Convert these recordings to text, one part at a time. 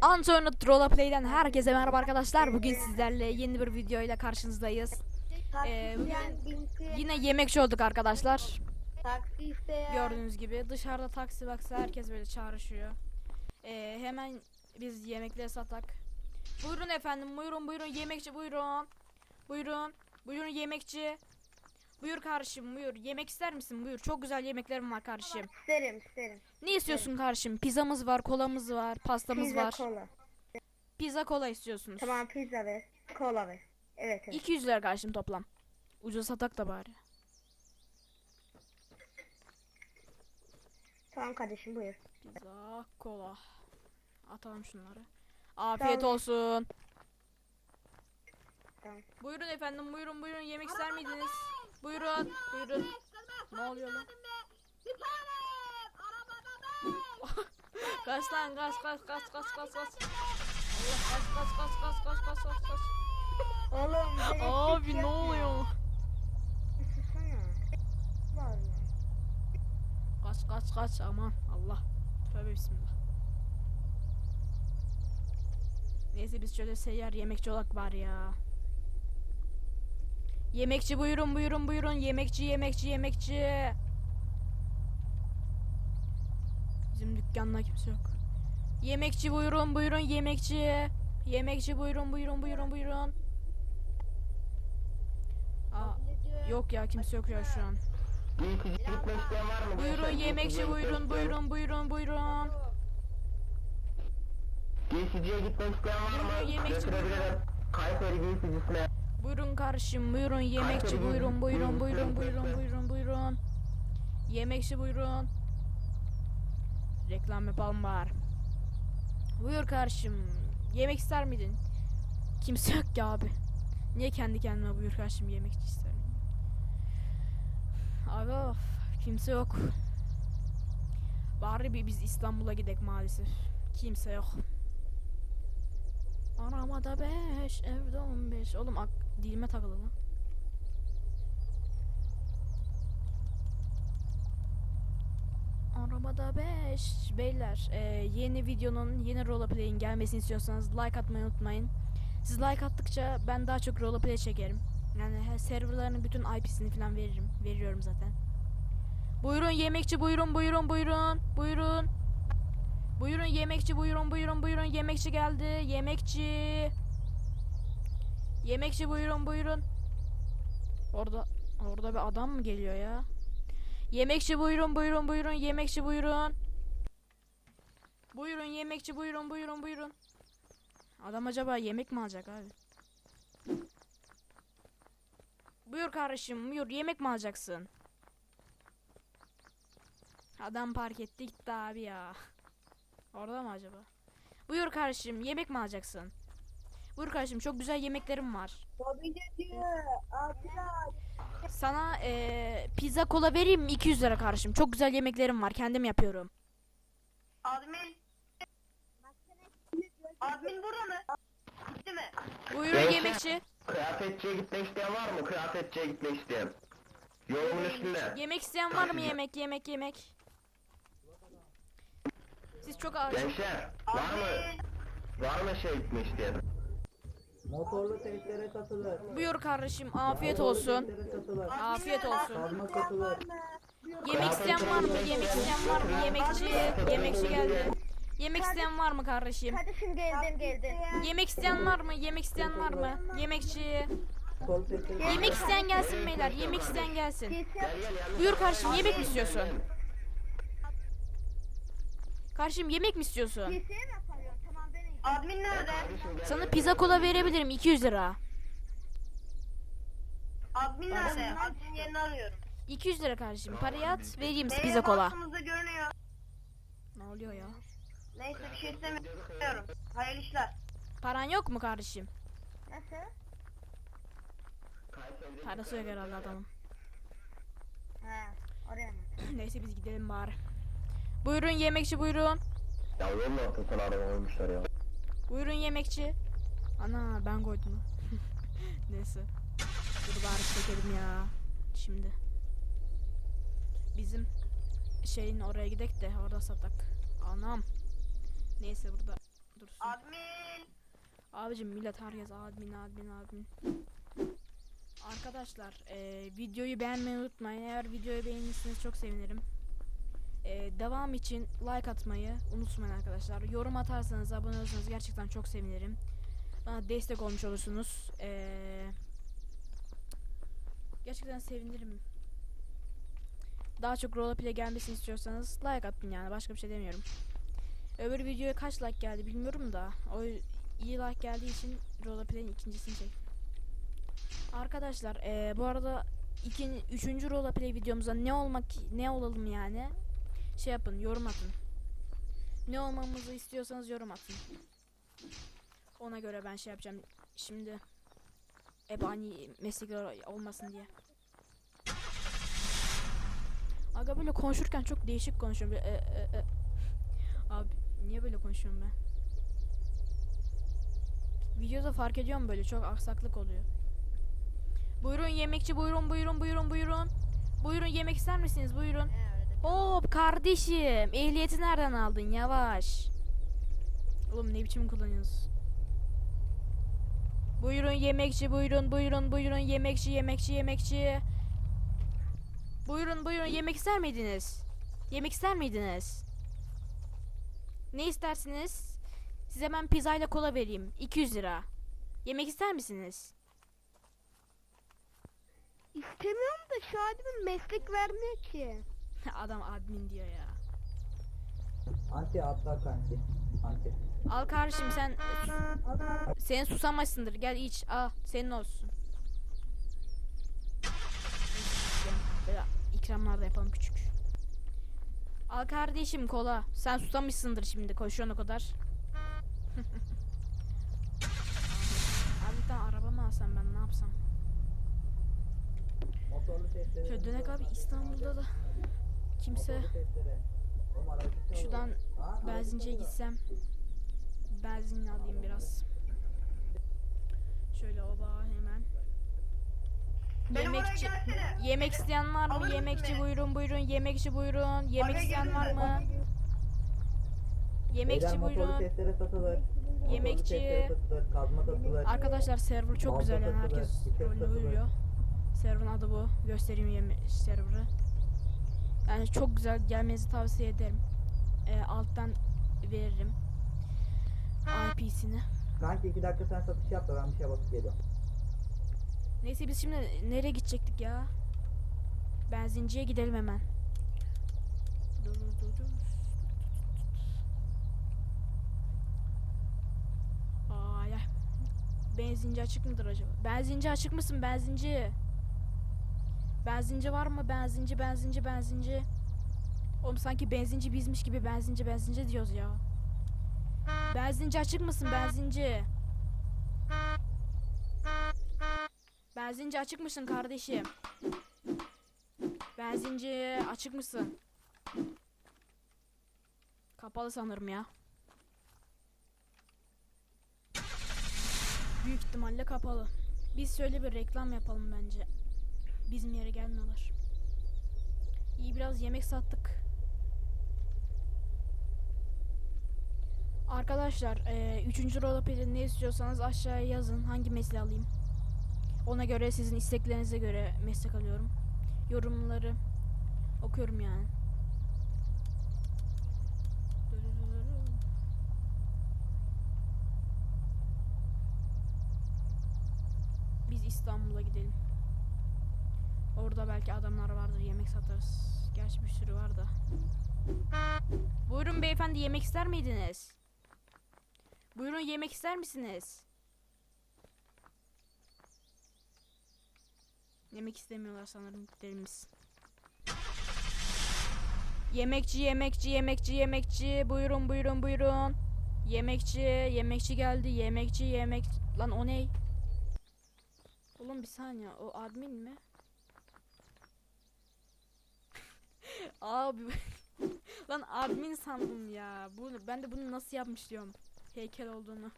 Antonio Roleplay'den herkese merhaba arkadaşlar. Bugün sizlerle yeni bir videoyla karşınızdayız. Ee, bugün Yine yemekçi olduk arkadaşlar. Gördüğünüz gibi dışarıda taksi baksa herkes böyle çağrışıyor. Ee, hemen biz yemekleri satak. Buyurun efendim buyurun buyurun yemekçi buyurun. Buyurun. Buyurun yemekçi. Buyur kardeşim buyur. Yemek ister misin? Buyur. Çok güzel yemeklerim var kardeşim. isterim isterim. Ne istiyorsun kardeşim? Pizzamız var, kolamız var, pastamız Pizza var. kola. Pizza kola istiyorsunuz. Tamam pizza ver. Kola ver. Evet evet. 200 lira kardeşim toplam. Ucuz satak da bari. Tamam kardeşim buyur. Pizza, kola. Atalım şunları. Afiyet Tamam. olsun. Tamam. Buyurun efendim, buyurun buyurun. Yemek ister miydiniz? Buyurun, buyurun. Ne oluyor lan? Kaç lan, kaç, kaç, kaç, kaç, kaç, kaç. Allah kaç, kaç, kaç, kaç, kaç, kaç, kaç, kaç. Oğlum Abi ne oluyor? Kaç, kaç, kaç. Aman Allah. Tövbe bismillah. Neyse biz şöyle seyyar yemekçi olak var ya. Yemekçi buyurun buyurun buyurun. Yemekçi yemekçi yemekçi. Bizim dükkanda kimse yok. Yemekçi buyurun buyurun yemekçi. Yemekçi buyurun buyurun buyurun buyurun. Aa, yok ya kimse yok ya şu an. Buyurun yemekçi buyurun buyurun buyurun buyurun. Giysiciye gitmek isteyen var mı? Buyurun, yemekçi, Götürebilirim. Kayseri giysicisine. Buyurun kardeşim buyurun yemekçi buyurun buyurun buyurun, buyurun buyurun, buyurun. Yemekçi buyurun. Reklam yapalım bari. Buyur kardeşim. Yemek ister miydin? Kimse yok ki abi. Niye kendi kendime buyur kardeşim yemekçi ister miyim? Abi of, kimse yok. Bari bir biz İstanbul'a gidek maalesef. Kimse yok. Aramada 5, evde 15. Oğlum ak dilime takılı lan. Arabada 5 beyler e, yeni videonun yeni roleplay'in gelmesini istiyorsanız like atmayı unutmayın. Siz like attıkça ben daha çok roleplay çekerim. Yani he, serverların bütün IP'sini falan veririm. Veriyorum zaten. Buyurun yemekçi buyurun buyurun buyurun. Buyurun. Buyurun yemekçi buyurun buyurun buyurun yemekçi geldi. Yemekçi. Yemekçi buyurun buyurun. Orada orada bir adam mı geliyor ya? Yemekçi buyurun buyurun buyurun yemekçi buyurun. Buyurun yemekçi buyurun buyurun buyurun. Adam acaba yemek mi alacak abi? Buyur kardeşim buyur yemek mi alacaksın? Adam park etti gitti abi ya. Orada mı acaba? Buyur kardeşim yemek mi alacaksın? Buyur kardeşim çok güzel yemeklerim var. Sana eee, pizza kola vereyim mi 200 lira kardeşim. Çok güzel yemeklerim var kendim yapıyorum. Admin. Admin burada mı? Gitti mi? Buyurun Gençler. yemekçi. Kıyafetçiye gitmek isteyen var mı? Kıyafetçiye gitmek isteyen. Yolumun üstünde. Yemek isteyen var mı yemek yemek yemek? Siz çok ağır. Gençler var mı? Var mı şey gitmek isteyen? Motorlu testlere katılır. Buyur kardeşim afiyet olsun. Afiyet olsun. Katılır. Yemek isteyen var mı? Yemek isteyen var mı? Yemekçi. Yemekçi geldi. Yemek isteyen var mı kardeşim? Kardeşim geldim geldim. Yemek isteyen var mı? Yemek isteyen var mı? Yemekçi. Yemek isteyen gelsin beyler. Yemek isteyen gelsin. Gel gel. Buyur kardeşim yemek mi istiyorsun? Kardeşim yemek mi istiyorsun? Mı yapıyorsun? Tamam ben yiyeceğim. Admin nerede? Sana pizza kola verebilirim 200 lira. Admin nerede? Admin yerini arıyorum. 200 lira kardeşim. Parayı at vereyim Neye pizza kola. bastığımızda görünüyor. Ne oluyor ya? Neyse bir şey istemiyorum. Hayırlı işler. Paran yok mu kardeşim? Nasıl? Parası yok herhalde adamın. Ha oraya mı? Neyse biz gidelim bari. Buyurun yemekçi buyurun. Ya yolun ortasına araba koymuşlar ya. Buyurun yemekçi. Ana ben koydum. Neyse. Dur bari çekelim ya. Şimdi. Bizim şeyin oraya gidek de orada satak. Anam. Neyse burada Dursun. Admin. Abicim millet herkes admin admin admin. Arkadaşlar eee, videoyu beğenmeyi unutmayın. Eğer videoyu beğenirseniz çok sevinirim. Eee, devam için like atmayı unutmayın arkadaşlar. Yorum atarsanız, abone olursanız gerçekten çok sevinirim. Bana destek olmuş olursunuz. Eee, gerçekten sevinirim. Daha çok roleplay gelmesini istiyorsanız like atın yani başka bir şey demiyorum. Öbür videoya kaç like geldi bilmiyorum da o iyi like geldiği için roleplay'in ikincisini çek. Arkadaşlar eee, bu arada ikin, üçüncü roleplay videomuzda ne olmak ne olalım yani şey yapın yorum atın. Ne olmamızı istiyorsanız yorum atın. Ona göre ben şey yapacağım. Şimdi ebani meslekler olmasın diye. Aga böyle konuşurken çok değişik konuşuyorum. E, e, e. Abi niye böyle konuşuyorum ben? Videoda fark ediyorum böyle çok aksaklık oluyor. Buyurun yemekçi buyurun buyurun buyurun buyurun. Buyurun yemek ister misiniz buyurun. Hop kardeşim ehliyeti nereden aldın yavaş. Oğlum ne biçim kullanıyorsun? Buyurun yemekçi buyurun buyurun buyurun yemekçi yemekçi yemekçi. Buyurun buyurun yemek ister miydiniz? Yemek ister miydiniz? Ne istersiniz? Size ben pizza ile kola vereyim. 200 lira. Yemek ister misiniz? İstemiyorum da şu adamın meslek vermiyor ki. Adam admin diyor ya. Anti atla kanki. Anti. Al kardeşim sen sen susamışsındır. Gel iç. Al senin olsun. Böyle ikramlar da yapalım küçük. Al kardeşim kola. Sen susamışsındır şimdi koşuyorsun o kadar. Abi tane araba mı alsam ben ne yapsam? Motorlu. Şöyle dönek abi İstanbul'da da kimse şuradan benzinciye gitsem benzin alayım biraz. Şöyle oba hemen. Benim oraya Yemekçi yemek isteyen var mı? Yemekçi buyurun buyurun. Yemekçi buyurun. Yemek Oraya isteyen var mı? Yemekçi buyurun. Yemekçi. satılır. Arkadaşlar server çok güzel yani herkes rolünü uyuyor. Server'ın adı bu. Göstereyim yeme server'ı. Yani çok güzel gelmenizi tavsiye ederim. Ee, alttan veririm. IP'sini. Kanki iki dakika sen satış yap da ben bir şeye bakıp geliyorum. Neyse biz şimdi nereye gidecektik ya? Benzinciye gidelim hemen. Dur dur dur dur. Ay ay. Benzinci açık mıdır acaba? Benzinci açık mısın benzinci? Benzinci var mı? Benzinci benzinci benzinci. Oğlum sanki benzinci bizmiş gibi benzinci benzinci diyoruz ya. Benzinci açık mısın benzinci? Benzinci açık mısın kardeşim? Benzinci açık mısın? Kapalı sanırım ya. Büyük ihtimalle kapalı. Biz şöyle bir reklam yapalım bence. Bizim yere gelmiyorlar. İyi biraz yemek sattık. Arkadaşlar, eee 3. roleplay'de ne istiyorsanız aşağıya yazın. Hangi mesleği alayım? Ona göre sizin isteklerinize göre meslek alıyorum. Yorumları okuyorum yani. Biz İstanbul'a gidelim. Orada belki adamlar vardır yemek satarız. Gerçi bir sürü var da. Buyurun beyefendi yemek ister miydiniz? Buyurun yemek ister misiniz? Yemek istemiyorlar sanırım gidelim biz. Yemekçi, yemekçi, yemekçi, yemekçi. Buyurun, buyurun, buyurun. Yemekçi, yemekçi geldi. Yemekçi, yemek... Lan o ne? Oğlum bir saniye. O admin mi? Abi. Lan admin sandım ya. Bunu, ben de bunu nasıl yapmış diyorum. Heykel olduğunu.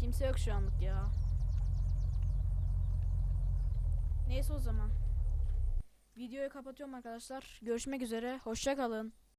Kimse yok şu anlık ya. Neyse o zaman. Videoyu kapatıyorum arkadaşlar. Görüşmek üzere. Hoşça kalın.